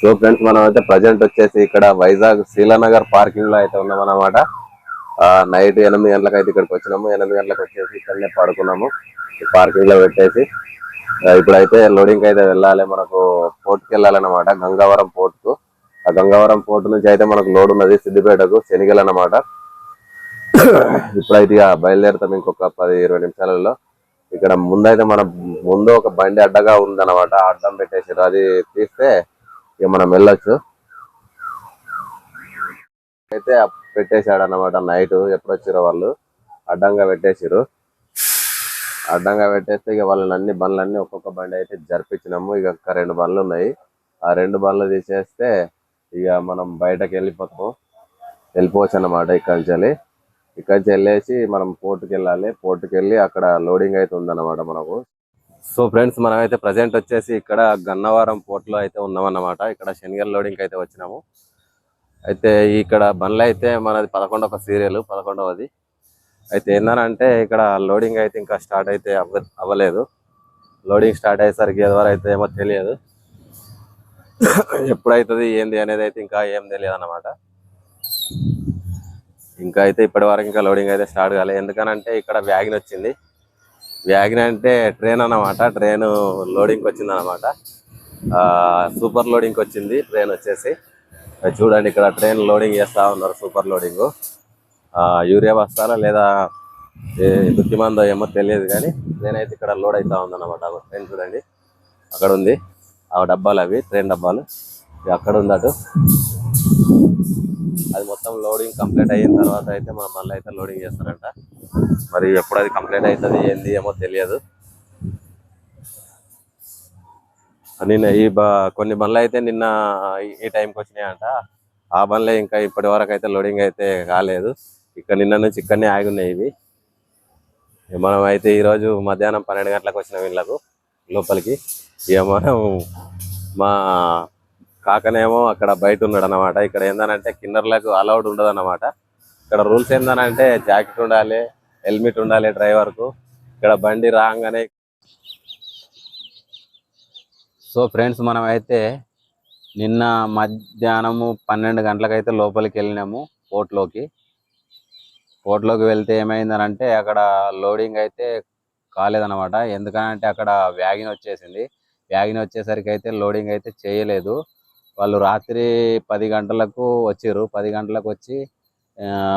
So friends మనం అయితే present వచ్చేసి ఇక్కడ వైజాగ్ శీలానగర్ పార్కింగ్లో అయితే ఉన్నాం అనమాట నైట్ ఎనిమిది గంటలకు అయితే ఇక్కడికి వచ్చినాము. ఎనిమిది గంటలకు వచ్చేసి ఇక్కడనే పడుకున్నాము. పార్కింగ్లో పెట్టేసి ఇప్పుడైతే లోడింగ్ అయితే వెళ్ళాలి. మనకు పోర్ట్కి వెళ్ళాలన్నమాట. గంగావరం పోర్ట్కు. ఆ గంగావరం పోర్ట్ నుంచి అయితే మనకు లోడ్ ఉన్నది సిద్దిపేటకు శనిగల్ అన్నమాట. ఇప్పుడైతే ఇక బయలుదేరుతాం ఇంకొక పది ఇరవై నిమిషాలలో. ఇక్కడ ముందైతే మన ముందు ఒక బండి అడ్డగా ఉందన్నమాట. అడ్డం పెట్టేసారు అది తీస్తే ఇక మనం వెళ్ళొచ్చు. అయితే పెట్టేశాడు అన్నమాట నైట్ ఎప్పుడు వచ్చారో వాళ్ళు. అడ్డంగా పెట్టేసారు అడ్డంగా పెట్టేస్తే ఇక వాళ్ళని అన్ని బండ్లన్నీ ఒక్కొక్క బండి అయితే జరిపించినాము. ఇక ఒక రెండు బండ్లు ఉన్నాయి. ఆ రెండు బండ్లు తీసేస్తే ఇక మనం బయటకు వెళ్ళిపోతాము. వెళ్ళిపోవచ్చు అన్నమాట ఇక్కడి నుంచి వెళ్ళి. ఇక్కడి నుంచి వెళ్ళేసి మనం పోర్టుకి వెళ్ళాలి పోర్టుకి వెళ్ళి అక్కడ లోడింగ్ అయితే ఉందన్నమాట మనకు. సో ఫ్రెండ్స్ మనమైతే ప్రజెంట్ వచ్చేసి ఇక్కడ గన్నవరం పోర్ట్లో అయితే ఉన్నామన్నమాట. ఇక్కడ శనిగల్ లోడింగ్ అయితే వచ్చినాము. అయితే ఇక్కడ బండ్లు అయితే మనది పదకొండవ సీరియల్ పదకొండవది. అయితే ఏందనంటే ఇక్కడ లోడింగ్ అయితే ఇంకా స్టార్ట్ అయితే అవ్వ అవ్వలేదు. లోడింగ్ స్టార్ట్ అయ్యేసరికి ఎవరు అయితే ఏమో తెలియదు. ఎప్పుడైతుంది ఏంది అనేది అయితే ఇంకా ఏం తెలియదు అన్నమాట ఇంకా అయితే ఇప్పటి వరకు ఇంకా లోడింగ్ అయితే స్టార్ట్ కాలేదు ఎందుకనంటే ఇక్కడ వ్యాగిన్ వచ్చింది. వ్యాగన్ అంటే ట్రైన్ అన్నమాట. ట్రైన్ లోడింగ్ వచ్చింది అనమాట సూపర్ లోడింగ్ వచ్చింది. ట్రైన్ వచ్చేసి చూడండి ఇక్కడ ట్రైన్ లోడింగ్ చేస్తా ఉన్నారు సూపర్ లోడింగ్. యూరియా బస్తాలా లేదా దుక్కిమందో ఏమో తెలియదు కానీ ట్రైన్ అయితే ఇక్కడ లోడ్ అవుతా ఉందన్నమాట. ట్రైన్ చూడండి. అక్కడ ఉంది. ఆ డబ్బాలు అవి ట్రైన్ డబ్బాలు. అక్కడ ఉంది అటు. అది మొత్తం లోడింగ్ కంప్లీట్ అయిన తర్వాత అయితే మన మళ్ళీ అయితే లోడింగ్ చేస్తారంట. మరి ఎప్పుడు అది కంప్లీట్ అవుతుంది ఏంది ఏమో తెలియదు. నిన్న ఈ కొన్ని బండ్లు అయితే నిన్న ఈ- టైంకి వచ్చినాయంట. ఆ బండ్లే ఇంకా ఇప్పటి వరకు అయితే లోడింగ్ అయితే కాలేదు. ఇక్కడ నిన్న నుంచి ఇక్కడనే ఆగి ఉన్నాయి ఇవి మనం అయితే ఈరోజు మధ్యాహ్నం పన్నెండు గంటలకు వచ్చిన వీళ్ళకు లోపలికి. ఇక మనం మా కాకనేమో అక్కడ బయట ఉన్నాడు అనమాట ఇక్కడ ఏందనంటే కిన్నర్లకు అలౌడ్ ఉండదు అనమాట ఇక్కడ రూల్స్ ఏందనంటే జాకెట్ ఉండాలి హెల్మెట్ ఉండాలి డ్రైవర్కు ఇక్కడ బండి రాగానే సో ఫ్రెండ్స్ మనం అయితే నిన్న మధ్యాహ్నము పన్నెండు గంటలకైతే లోపలికి వెళ్ళినాము పోర్ట్లోకి. పోర్ట్లోకి వెళ్తే ఏమైందనంటే అక్కడ లోడింగ్ అయితే కాలేదనమాట ఎందుకనంటే అక్కడ వ్యాగిన్ వచ్చేసింది. వ్యాగిన్ వచ్చేసరికి అయితే లోడింగ్ అయితే చేయలేదు. వాళ్ళు రాత్రి పది గంటలకు వచ్చిర్రు. పది గంటలకు వచ్చి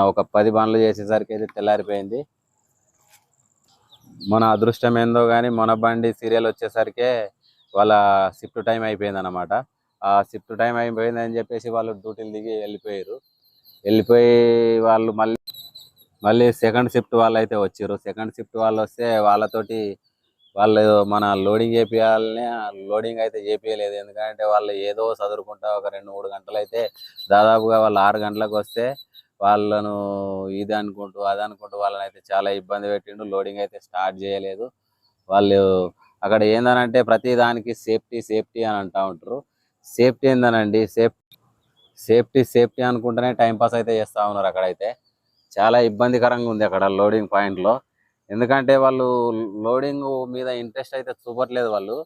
ఒక పది బండ్లు చేసేసరికి అయితే తెల్లారిపోయింది. మన అదృష్టం ఏందో కానీ మన బండి సీరియల్ వచ్చేసరికి వాళ్ళ షిఫ్ట్ టైం అయిపోయింది అనమాట ఆ షిఫ్ట్ టైం అయిపోయింది అని చెప్పేసి వాళ్ళు డ్యూటీలు దిగి వెళ్ళిపోయారు. వెళ్ళిపోయి వాళ్ళు మళ్ళీ మళ్ళీ సెకండ్ షిఫ్ట్ వాళ్ళు అయితే వచ్చారు. సెకండ్ షిఫ్ట్ వాళ్ళు వస్తే వాళ్ళతోటి వాళ్ళు మన లోడింగ్ చేపియాలని లోడింగ్ అయితే చేపియలేదు. ఎందుకంటే వాళ్ళు ఏదో చదువుకుంటా ఒక రెండు మూడు గంటలు అయితే దాదాపుగా వాళ్ళు ఆరు గంటలకు వస్తే వాళ్ళను ఇది అనుకుంటూ అది అనుకుంటూ వాళ్ళని అయితే చాలా ఇబ్బంది పెట్టిండు. లోడింగ్ అయితే స్టార్ట్ చేయలేదు. వాళ్ళు అక్కడ ఏందనంటే ప్రతి దానికి సేఫ్టీ సేఫ్టీ అని అంటా ఉంటారు. సేఫ్టీ ఏందనండి? సేఫ్ సేఫ్టీ సేఫ్టీ అనుకుంటేనే టైంపాస్ అయితే చేస్తా ఉన్నారు అక్కడైతే. చాలా ఇబ్బందికరంగా ఉంది అక్కడ లోడింగ్ పాయింట్లో. ఎందుకంటే వాళ్ళు లోడింగ్ మీద ఇంట్రెస్ట్ అయితే చూపట్లేదు వాళ్ళు.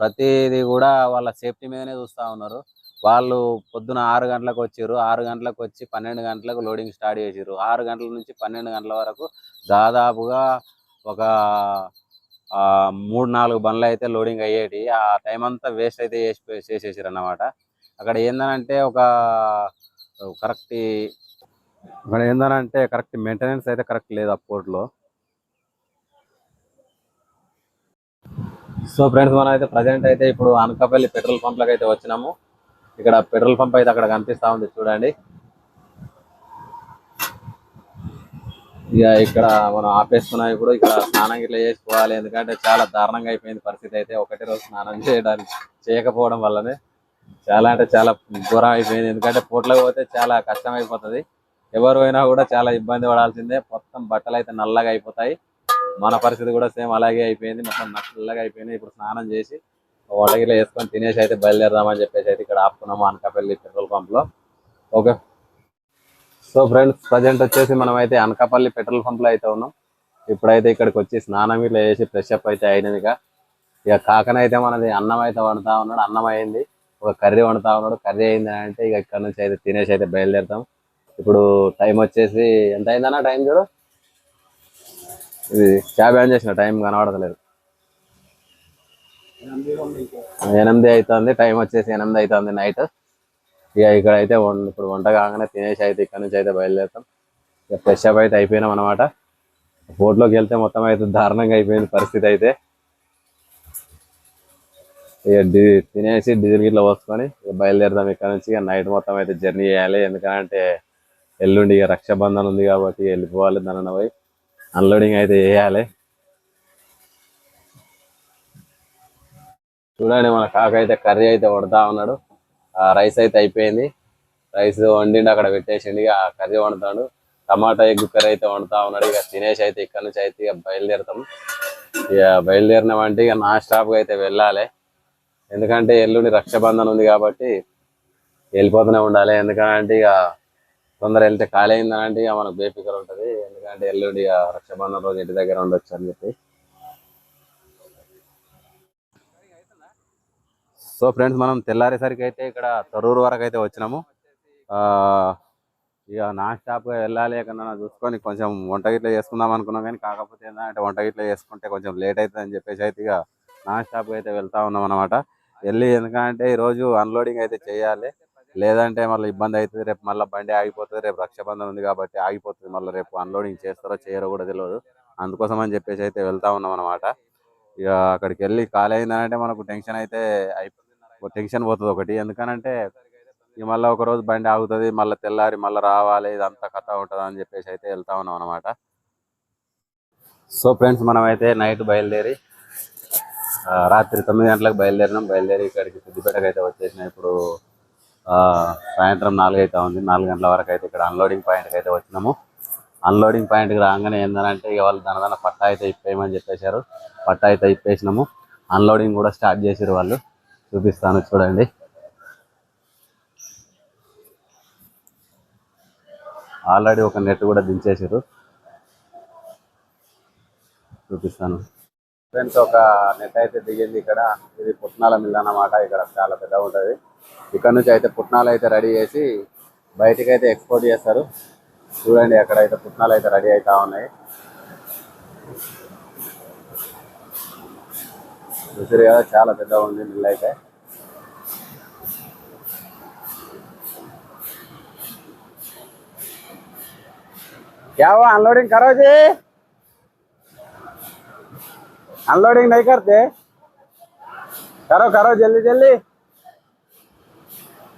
ప్రతిదీ కూడా వాళ్ళ సేఫ్టీ మీదనే చూస్తా ఉన్నారు. వాళ్ళు పొద్దున ఆరు గంటలకు వచ్చారు. ఆరు గంటలకు వచ్చి పన్నెండు గంటలకు లోడింగ్ స్టార్ట్ చేసారు ఆరు గంటల నుంచి పన్నెండు గంటల వరకు దాదాపుగా ఒక మూడు నాలుగు బండ్లు అయితే లోడింగ్ అయ్యేటి. ఆ టైం అంతా వేస్ట్ అయితే చేసి చేసేసారు అన్నమాట అక్కడ ఏందనంటే ఒక కరెక్ట్ అక్కడ ఏందనంటే కరెక్ట్ మెయింటెనెన్స్ అయితే కరెక్ట్ లేదు ఆ పోర్ట్లో సో ఫ్రెండ్స్ మనం అయితే ప్రజెంట్ అయితే ఇప్పుడు అనకాపల్లి పెట్రోల్ పంప్లకు అయితే వచ్చినాము. ఇక్కడ పెట్రోల్ పంప్ అయితే అక్కడ కనిపిస్తా ఉంది చూడండి. ఇక ఇక్కడ మనం ఆపేసుకున్నా ఇప్పుడు ఇక్కడ స్నానం ఇట్లా చేసుకోవాలి ఎందుకంటే చాలా దారుణంగా అయిపోయింది పరిస్థితి అయితే. ఒకటి రోజు స్నానం చేయడానికి చేయకపోవడం వల్లనే చాలా అంటే చాలా ఘోరం అయిపోయింది. ఎందుకంటే పోట్లకు పోతే చాలా కష్టం అయిపోతుంది ఎవరు అయినా కూడా చాలా ఇబ్బంది పడాల్సిందే. మొత్తం బట్టలు అయితే నల్లగా అయిపోతాయి. మన పరిస్థితి కూడా సేమ్ అలాగే అయిపోయింది. మొత్తం నల్లగా అయిపోయింది. ఇప్పుడు స్నానం చేసి వంటగిలో వేసుకొని తినేసి అయితే బయలుదేరదామని చెప్పేసి అయితే ఇక్కడ ఆపుకున్నాము అనకాపల్లి పెట్రోల్ పంప్లో. ఓకే. సో ఫ్రెండ్స్ ప్రజెంట్ వచ్చేసి మనం అయితే అనకాపల్లి పెట్రోల్ పంప్లో అయితే ఉన్నాం. ఇప్పుడైతే ఇక్కడికి వచ్చి స్నానం ఇట్లా చేసి ఫ్రెష్ అప్ అయితే అయినదిగా ఇక. కాకనైతే మనది అన్నం అయితే వండుతా ఉన్నాడు. అన్నం అయింది. ఒక కర్రీ వండుతా ఉన్నాడు. కర్రీ అయింది అంటే ఇక ఇక్కడ నుంచి అయితే తినేసి అయితే బయలుదేరుతాం. ఇప్పుడు టైం వచ్చేసి ఎంత అయిందన్న టైం చూడు? ఇది క్యాబ్ ఆన్ చేసిన టైం కనబడతలేదు. ఎనిమిది అవుతుంది టైం వచ్చేసి ఎనిమిది అవుతుంది నైట్ ఇక ఇక్కడ అయితే ఇప్పుడు వంట కాగానే తినేసి అయితే ఇక్కడ నుంచి అయితే బయలుదేరుతాం. ఇక ఫ్రెష్ అప్ అయితే అయిపోయినాం అనమాట బోట్లోకి వెళ్తే మొత్తం అయితే దారుణంగా అయిపోయింది పరిస్థితి అయితే. ఇక తినేసి డీజిల్ గిట్ల పోసుకొని ఇక బయలుదేరుతాం ఇక్కడ నుంచి. ఇక నైట్ మొత్తం అయితే జర్నీ చేయాలి. ఎందుకంటే ఎల్లుండి ఇక రక్షాబంధన్ ఉంది కాబట్టి వెళ్ళిపోవాలి దాని పోయి. అన్లోడింగ్ అయితే చేయాలి. చూడండి మన కాక అయితే కర్రీ అయితే వండుతా ఉన్నాడు. ఆ రైస్ అయితే అయిపోయింది. రైస్ వండిండి అక్కడ పెట్టేసిండి. ఇక ఆ కర్రీ వండుతాడు. టమాటా ఎగ్ కర్రీ అయితే వండుతా ఉన్నాడు. ఇక తినేసి అయితే ఇక్కడ నుంచి అయితే ఇక బయలుదేరుతాం. ఇక బయలుదేరినామంటే ఇక నా స్టాప్ అయితే వెళ్ళాలి. ఎందుకంటే ఎల్లుండి రక్షాబంధన్ ఉంది కాబట్టి వెళ్ళిపోతూనే ఉండాలి. ఎందుకంటే ఇక తొందర వెళ్తే ఖాళీ అయిందనంటే ఇక మనకు బేఫికర్ ఉంటుంది. ఎందుకంటే ఎల్లుండి ఇక రక్షాబంధన్ రోజు ఇంటి దగ్గర ఉండొచ్చు అని చెప్పి. సో ఫ్రెండ్స్ మనం తెల్లారేసరికి అయితే ఇక్కడ తరూరు వరకు అయితే వచ్చినాము. ఆ, ఇక నా స్టాప్గా వెళ్ళాలి ఎక్కడన్నా చూసుకొని కొంచెం వంట గిట్ల చేసుకుందాం అనుకున్నాం కానీ కాకపోతే ఏంటంటే వంట గిట్ల చేసుకుంటే కొంచెం లేట్ అవుతుంది అని చెప్పేసి అయితే ఇక నా స్టాప్గా అయితే వెళ్తా ఉన్నాం అనమాట వెళ్ళి ఎందుకంటే ఈరోజు అన్లోడింగ్ అయితే చేయాలి. లేదంటే మళ్ళీ ఇబ్బంది అవుతుంది. రేపు మళ్ళీ బండి ఆగిపోతుంది. రేపు రక్షాబంధన్ ఉంది కాబట్టి ఆగిపోతుంది. మళ్ళీ రేపు అన్లోడింగ్ చేస్తారో చేయరో కూడా తెలియదు అందుకోసం అని చెప్పేసి అయితే వెళ్తా ఉన్నాం అనమాట ఇక అక్కడికి వెళ్ళి ఖాళీ అయిందంటే మనకు టెన్షన్ అయితే అయిపోతుంది టెన్షన్ పోతుంది ఒకటి. ఎందుకనంటే ఇక మళ్ళీ ఒక రోజు బండి ఆగుతుంది మళ్ళీ తెల్లారి మళ్ళీ రావాలి ఇదంతా కథ ఉంటుంది అని చెప్పేసి అయితే వెళ్తా ఉన్నాం అనమాట సో ఫ్రెండ్స్ మనం అయితే నైట్ బయలుదేరి రాత్రి తొమ్మిది గంటలకు బయలుదేరినాం. బయలుదేరి ఇక్కడికి సిద్దిపేటకి అయితే వచ్చేసినాం. ఇప్పుడు సాయంత్రం నాలుగు అయితే ఉంది. నాలుగు గంటల వరకు అయితే ఇక్కడ అన్లోడింగ్ పాయింట్కి అయితే వచ్చినాము. అన్లోడింగ్ పాయింట్కి రాగానే ఏంటంటే ఇక వాళ్ళు దాని దాని పట్టా అయితే ఇప్పేయమని చెప్పేశారు. పట్టా అయితే ఇప్పేసినాము. అన్లోడింగ్ కూడా స్టార్ట్ చేసారు వాళ్ళు. చూపిస్తాను చూడండి. ఆల్రెడీ ఒక నెట్ కూడా దించేసారు చూపిస్తాను. ఫ్రెండ్స్ ఒక నెట్ అయితే దిగింది ఇక్కడ. ఇది పుట్నాల మిల్ అన్నమాట. ఇక్కడ చాలా పెద్దగా ఉంటుంది. ఇక్కడ నుంచి అయితే పుట్నాలు అయితే రెడీ చేసి బయటికి అయితే ఎక్స్పోర్ట్ చేస్తారు. చూడండి అక్కడైతే పుట్నాలు అయితే రెడీ అవుతా ఉన్నాయి. చూసారు కదా చాలా పెద్దగా ఉంది మిల్ అయితే क्या हुआ अनलोडिंग करो जी अनलोडिंग नहीं करते करो करो जल्दी जल्दी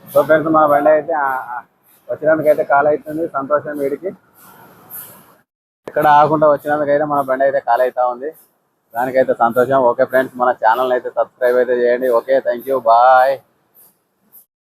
సో ఫ్రెండ్స్ మా బండి అయితే ఆ, ఆ, వచ్చినందుకైతే కాల్ అవుతుంది సంతోషం వీడికి ఇక్కడ ఆగకుండా వచ్చినందుకైతే మన బండి అయితే కాల్ అవుతా ఉంది దానికైతే సంతోషం. ఓకే ఫ్రెండ్స్ మన ఛానల్ అయితే సబ్స్క్రైబ్ అయితే చేయండి. Okay thank you bye.